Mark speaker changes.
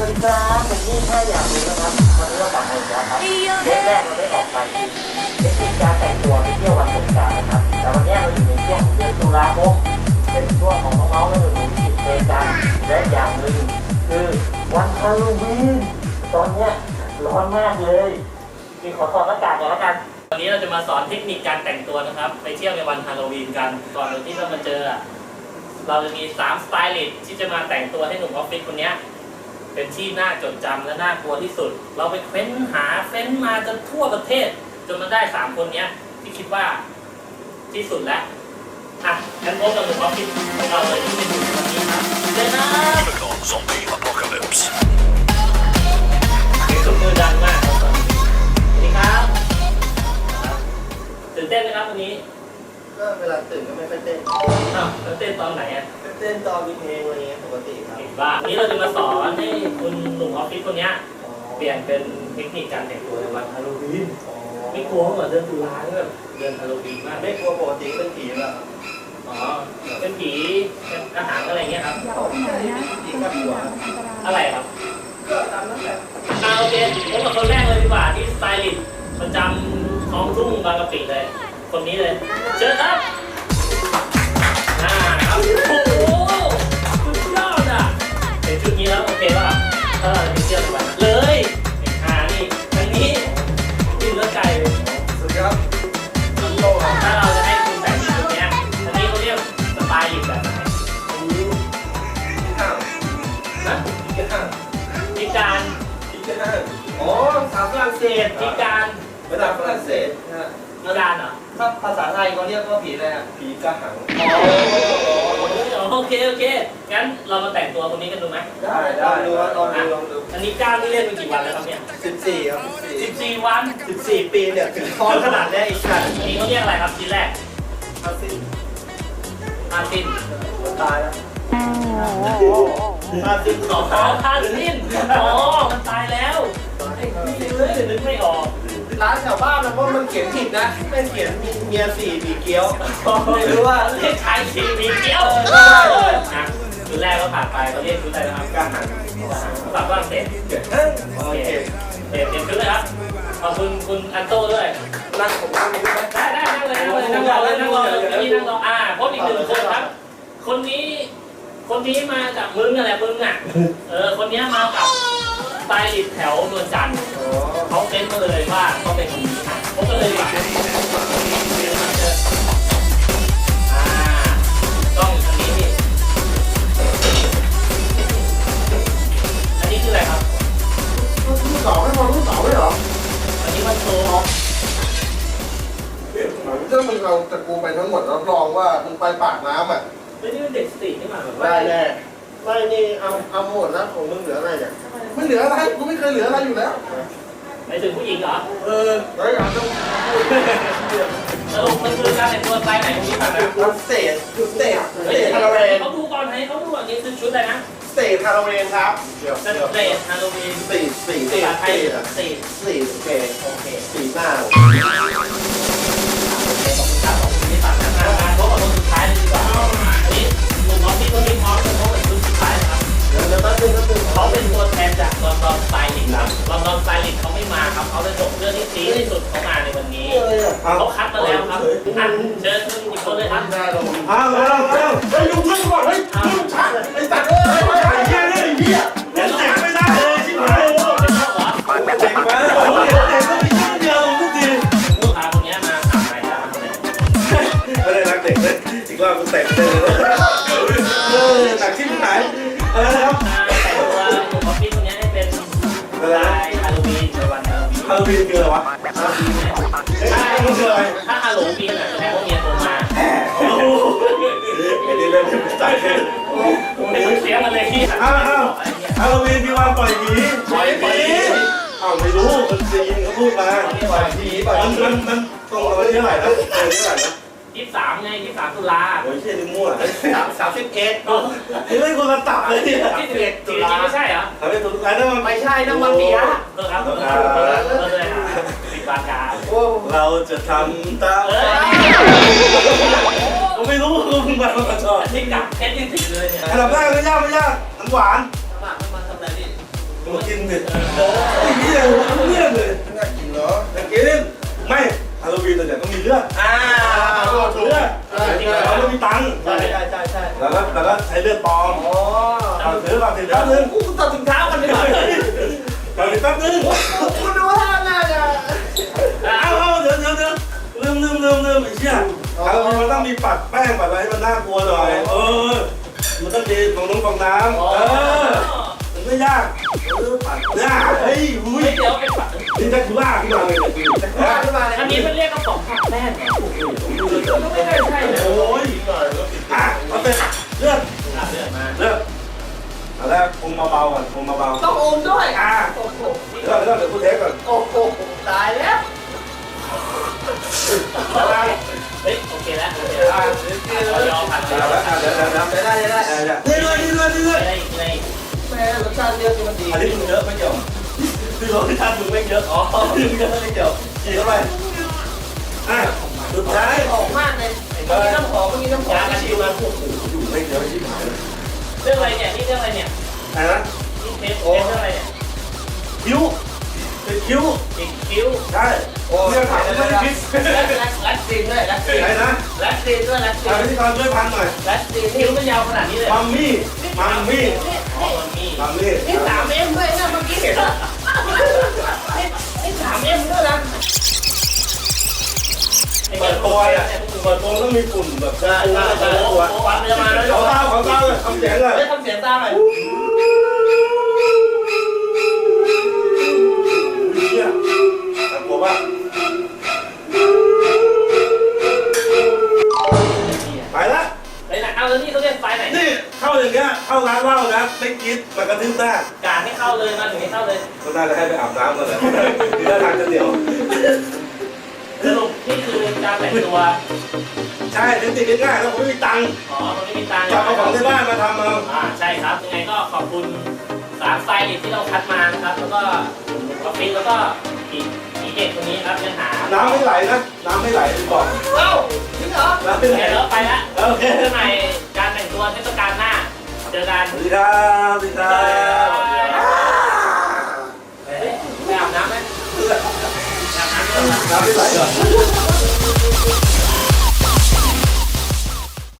Speaker 1: วัสดีครับผมนี่แค่อยากรู้นะครับวันนี้เรากลับมาอีกแล้วครับเทปแรกเราได้ออกไปเทคนิคการแต่งตัวไปเที่ยววันสงกรานต์นะครับแต่วันนี้เราอยู่ในช่วงเดือนตุลาคมเป็นช่วงของน้องๆและหนูๆที่ติดเทรนด์กันและอย่างหนึ่งคือวันฮาโลวีนตอนเนี้ยร้อนมากเลยมีขอถอดหน้ากากก่อนแล้วกัน
Speaker 2: วันนี้เราจะมาสอนเทคนิคการแต่งตัวนะครับ ไปเที่ยวในวันฮาโลวีนกันก่อนที่เรามาเจออะเราจะมี3สไตลิสต์ที่จะมาแต่งตัวให้หนุ่มออฟฟิศคนเนี้ย เป็นที่น่าจดจำและน่ากลัวที่สุด เราไปเฟ้นหาเฟ้นมาจนทั่วประเทศ จนมาได้3คนเนี้ย ที่คิดว่าที่สุดแล้วอะงั้นพบกับหนุ่มออฟฟิศของเราเลยที่เป็นหนุ่มวันนี้ครับเจอนะ
Speaker 3: Typical zombie apocalypse.
Speaker 2: เสียงสุดมือดังมากครับตอนนี้สวัสดีครับตื่นเต้นไหมครับวันนี้
Speaker 4: ก็เวลาตื่นก็ไม่ค่อยเต้น
Speaker 2: อ้าวแล้วเต้นตอนไหนอะ
Speaker 4: ก็ เต้นตอนมีเพลงอะไรเงี้ยปกติครับ
Speaker 2: เห็นว่าวันนี้เราจะมาสอนให้คุณหนุ่มออฟฟิศคนเนี้ย เปลี่ยนเป็นเทคนิคการแต่งตัวในวันฮาโลวีนไม่กลัวเหมือนเดือนตุลาที่แบบเดือนฮาโลวีนมาก
Speaker 4: ไม่กลัวปกติก็เป็นผีแล้ว
Speaker 2: อ๋อเป็นผีเป็นอาหารอะไรเงี้ยครับ
Speaker 4: จริงก็กลัว
Speaker 2: อะไรครับ
Speaker 4: ก็ตามนั้นแหละ
Speaker 2: อ่าโอเคพบกับคนแรกเลยดีกว่าที่สไตลิสต์ประจำท้องทุ่งบางกะปิเลย คนนี้เลย เชิญครับอ่าครับ เราจะไปเที่ยวในวันเลยอ่านี่ทางนี้กินเลือดไก่
Speaker 4: สุดยอดลูกโลกครับ
Speaker 2: ถ้าเราจะให้คุณแต่งชุดเนี้ยอันนี้เขาเรียกสไตลิสต์แบบไหน
Speaker 4: ที่ห้าง
Speaker 2: นะ
Speaker 4: ที่ห้าง
Speaker 2: พิการ
Speaker 4: ที่ห้างอ๋อภาษาฝรั่งเศส
Speaker 2: พิการ
Speaker 4: ภาษาฝรั่งเศสนะฮะ
Speaker 2: พิการเหรอ
Speaker 4: ถ้าภาษาไทยเขาเรียกว่าผีอะไรอะผีกระหัง
Speaker 2: โอเคโอเค งั้นเรามาแต่งตัวคนนี้กันดูไหม
Speaker 4: ได้ลองดูลองดูลองดู
Speaker 2: อันนี้ก้าวนี่เล่นมากี่วันแล้วครับเนี่ย
Speaker 4: สิบสี่ครับ
Speaker 2: 14วัน
Speaker 4: สิบสี่ปีเนี่ยถึงท้องขนาดเนี้ยอีกขนาด
Speaker 2: อันนี้เขาเรียกอะไรครับชิ้นแรก
Speaker 4: อาซิน
Speaker 2: อาซิน
Speaker 4: ตายแล้วอาซินสอง
Speaker 2: อ๋ออาซินอ๋อมันตายแล้วไอ้นี่เลยนึกไม่ออก
Speaker 4: ร้านแถวบ้านนะเพราะมันเขียนผิดนะไม่เขียนมีเมียสี่มีเกี๊ยวไม่รู้ว่า
Speaker 2: เรียกชายสีมีเกี้ยว
Speaker 4: เออได้เลย
Speaker 2: นะชุดแรกก็ผ่านไปเขาเรียกชุดอะไรนะครับ
Speaker 4: กระหัง
Speaker 2: ภาษาฝรั่งเศส
Speaker 4: โอ
Speaker 2: โอ
Speaker 4: เค
Speaker 2: เคเปลี่ยนเปลี่ยนชุดเลยครับขอบคุณคุณอันโต้ด้วย
Speaker 4: นั่งผมนั่งนี้ได้ไหม
Speaker 2: ได้ได้นั่งเลยนั่งเลยนั่งรอเลยนั่งรอเลยนี่นั่งรออ่าพบอีกหนึ่งคนครับ คนนี้คนนี้มาจากมึงอะไรมึงอะ เออ คนนี้มากับส ไตลิสต์แถวนวลจันทร์เขาเน้นมาเลยว่าเขาเป็นคนนี้อะผมก็เลยดีกว่าเชิญมาเชิญอ่าต้องอันนี้นี่อันนี้คืออะไรครับ
Speaker 4: รุ่นสองไม่พอรุ่นสองไม่เหรอ
Speaker 2: อันนี้มันโชว์
Speaker 4: ถ้ามึงเอาตะกูไปทั้งหมดรับรองว่ามึงไปปากน้ำอะ
Speaker 2: ไม่ได้เป็นเด็กสตรีทนี่หว่าแบบว่า
Speaker 4: ได้แน่ไม่นี่เอาเอาหมดแล้วของมึงเหลืออะไรเนี่ย ไม่เหลืออะไรกูไม่เคยเหลืออะไรอยู่แล้ว
Speaker 2: ไปถึงผู้หญิงเหรอ
Speaker 4: เออไอ้ยต้องพูด
Speaker 2: สรุปมันคือการแต่งตัวสไตล์ไหนของพี่ปันนะ
Speaker 4: กูสเตจกูสเตจส
Speaker 2: เฮ้ย
Speaker 4: เตจฮาโลวีน
Speaker 2: เขาดูก่อนให้เขาดูก่อนนี่คือชุดอะไรนะ
Speaker 4: สเตจฮาโลวีนครับเดี๋ยว
Speaker 2: ส
Speaker 4: เดี๋ยว
Speaker 2: เตทฮาโลวีน
Speaker 4: สี่สี่
Speaker 2: ภา
Speaker 4: สี่
Speaker 2: ษาไทย
Speaker 4: สี่
Speaker 2: สเตท
Speaker 4: สี่โอเค
Speaker 2: โอเค
Speaker 4: สี่หน้า เลยอะ
Speaker 2: เขาคัดมาแล้วครับอะเชิญอีกคนเลยครับ
Speaker 4: ได้ลง
Speaker 5: อ้าวแล้วแล้ว
Speaker 4: เฮ้ยลุงช่วยก่อนเฮ้ยลุงช่วยไอ้สัตว์เอ้ย
Speaker 5: ไอ้เหี้ยเนี่ยไอ้เหี้ยเดี๋ยวแต่งไม่ได้เลยชิบหาย
Speaker 2: เป็นพ่อเหรอ
Speaker 5: แต่งมาแล้วเดี๋ยวแต่งก็ไม่ยุ่งเดียวทุกที
Speaker 2: ลูกค้าคนนี้มาถามอะไรครับ
Speaker 5: ไม่ได้รักเด็กเลยอีกรอบกูแต่งเลยเออหนักชิบหายอะไรนะครับ
Speaker 2: แต่งตัวอยู่ออฟฟิศคนนี้ให้เป็นลายฮาโลวีนในวันฮาโลวีน
Speaker 5: ฮาโลวีนคืออะไรวะ
Speaker 2: ใช่
Speaker 5: มันคืออะไร
Speaker 2: ถ้าฮาโลวีนอะแปลว่าเมียโทรมา
Speaker 5: โอ้โหไม่ได้เล่นเป็นสายเลย
Speaker 2: ไม่ต้องเสียมันเลยที่
Speaker 5: อ้าวอ้าวฮาโลวีนคือวันปล่อยผี
Speaker 2: ปล่อยผี
Speaker 5: อ้าวไม่รู้มันได้ยินเขาพูดมา
Speaker 4: ปล่อยผีปล่อย
Speaker 5: มัน
Speaker 4: ผี
Speaker 5: มันมันตรงกับวันที่เท่าไหร่นะเดือนที่เท่าไหร่นะ
Speaker 2: ยี่สิบสามไงยี่สิบสามตุลา
Speaker 5: โอ้ยเชี่ยนึกมั่ว
Speaker 4: สามสามสิบเอ็ด
Speaker 5: นี่ไม่คนละตับเลยเนี่ย
Speaker 2: ยี่สิบเอ็ดตุลาไม่ใช่เหรอ
Speaker 5: ทำให้ถูกอันนั้นมัน
Speaker 4: ไม่ใช่นั่งวันเปีย
Speaker 2: เออครับเออเออเออเลยอะปิด บานกา
Speaker 4: โอ้
Speaker 5: เราจะทำตาม
Speaker 2: เออ
Speaker 5: ผมไม่รู้ว่ามึงมาชอบ
Speaker 2: ที่กับเพชรยังติดเลยเนี่ย
Speaker 5: อันดับแรกไม่ยากไม่ยากน้ำหวาน
Speaker 4: สมัครมันทำอะไรนี่
Speaker 5: ทผมกินเผ็ดไอ้เหี้ยผมเลี่ยนเลย
Speaker 4: น่ากินเนาะ
Speaker 5: แต่กินไม่ฮาโลวีนเนี่ยต้องมีเลือด
Speaker 4: อ่า
Speaker 5: เลือดเราไม่มีตังค์
Speaker 4: ใช่ใช่ใช่ใช่
Speaker 5: แล้วก็แล้วก็ใช้เลือดปลอม
Speaker 4: อ๋อ
Speaker 5: เอาซื้อมาสิแป๊บนึง
Speaker 4: กูตัดถุงเท้ากันดีกว่า
Speaker 5: เอาสิแป๊บนึง ต้องมีปัดแป้งปัดอะไรให้มันน่ากลัวหน่อย เออ มันต้องมีฟองน้ำฟองน้ำเออ มันไม่ยาก เออปัดยากเฮ้ยหุ้ย
Speaker 2: เดี๋ยวเป็นฝัก
Speaker 5: นี่แจ็คคูล่าขึ้นมาเลยเนี่ย
Speaker 4: ท่าขึ้นมาเลย
Speaker 2: อันนี้มันเรียกกระป๋องผักแป้งเหรอ
Speaker 4: ไม่ได้ใช่เลย
Speaker 5: โอ้ยอะเอาเป็นเลือด
Speaker 2: อะเลือกมา
Speaker 5: เลือดเอาแรกอมเบาๆก่อนอมเบา
Speaker 4: ต้องอมด้วย
Speaker 5: ๆอะ
Speaker 4: โอ้โห
Speaker 5: เดี๋ยวเดี๋ยวเดี๋ยวกูเทสก่อน
Speaker 4: โอ้โหตายแล้ว
Speaker 2: แล้วโอเค
Speaker 5: อะ
Speaker 2: แล้วเอายอมผ่าน
Speaker 5: เดี๋ยวแล้วอะเดี๋ยวเดี๋ยวเดี๋ยว
Speaker 4: ได้ได้ได้
Speaker 5: เดี๋ยวเดี๋ยวนี่เลยนี่เลยนี่เลย
Speaker 2: ได้อีกได้อีก
Speaker 4: แม่รสชาติเลือดมันดี
Speaker 5: อันนี้มึงเยอะไม่เกี่ยวนี่รสชาติมึงไม่เยอะอ๋อมึงเยอะไม่เกี่ยวฉีดเข้าไปอะสุดท้าย
Speaker 4: หอมมากเลยเมื่อกี้น้ำหอมเมื่อกี้น้ำหอม
Speaker 2: ยากระชิวมา
Speaker 5: อยู่ไม่เยอะชิบหายเลย
Speaker 2: เรื่องอะไรเนี่ยนี่เรื่องอะไรเนี่ย
Speaker 5: ไหนนะ
Speaker 2: นี่เทสเทสเรื่องอะไรเนี่ย
Speaker 5: คิ้ว เป็นคิ้ว
Speaker 2: ติดคิ้ว
Speaker 5: ใช่โอ้ยถามไม่ได้คิด
Speaker 4: รัดรัดซีนด้วยรัดซีน
Speaker 5: ไหนนะ
Speaker 4: รัดซีนด้วยรัดซี
Speaker 5: ทาง
Speaker 4: น
Speaker 5: พิธีกรช่วยพันหน่อย
Speaker 4: รัดซีน
Speaker 2: คิ้วมันยาวขนาดนี้เลย
Speaker 5: มัมมี่มัมมี่
Speaker 2: อ๋อมันมี
Speaker 5: มัมมี่
Speaker 4: นี่สามเอ็มด้วยนะเมื่อกี้นี่นี่สามเอ็มด้วยนะ
Speaker 5: เปิดตัวเนี่ยเปิดตัวต้องมีฝุ่นแบบ
Speaker 4: ใช่ใช่ใช่
Speaker 2: โอ้โหควั แล้ว
Speaker 4: นี่
Speaker 5: เขา
Speaker 2: เรียกไฟไหน
Speaker 5: นี่เข้าอย่างเงี้ยเข้าร้านเหล้านะไม่คิดมันกระทืบหน้ากา
Speaker 2: ให้เข้าเลยมาถึงให้เข้าเลย
Speaker 5: ก็น่าจะให้ไปอาบน้ำกันเลยทีละทางจะเดียว
Speaker 2: สรุปนี่คือการแต่งตัว
Speaker 5: ใช่เทคนิคง่ายๆแล้วผมไม่มีตังค์
Speaker 2: อ๋อมันไม่มีตังค์
Speaker 5: จับเอาของที่บ้านมาทำเอา
Speaker 2: อ่าใช่ครับยังไงก็ขอบคุณสามสไตลิสต์ที่เราคัดมานะครับ แล้วก็ออฟฟิศแล้วก็อีกอีกเด็กคนนี้ครับยังหา
Speaker 5: น้ำไม่ไหลนะน้ำไม่ไหลที่บอก
Speaker 4: เอ้าจริงเหรอ
Speaker 5: น้ำไม่ไหล
Speaker 2: เดี๋ยวเราไปละ
Speaker 5: โอเค
Speaker 2: เรื่องในการ อกัน
Speaker 5: สวัสดีครับสวัสดีครับ
Speaker 2: เฮ้ยไปอาบน้ำไหมอาบน้ำด้วย
Speaker 5: น้ำไม่ไหลเหรอ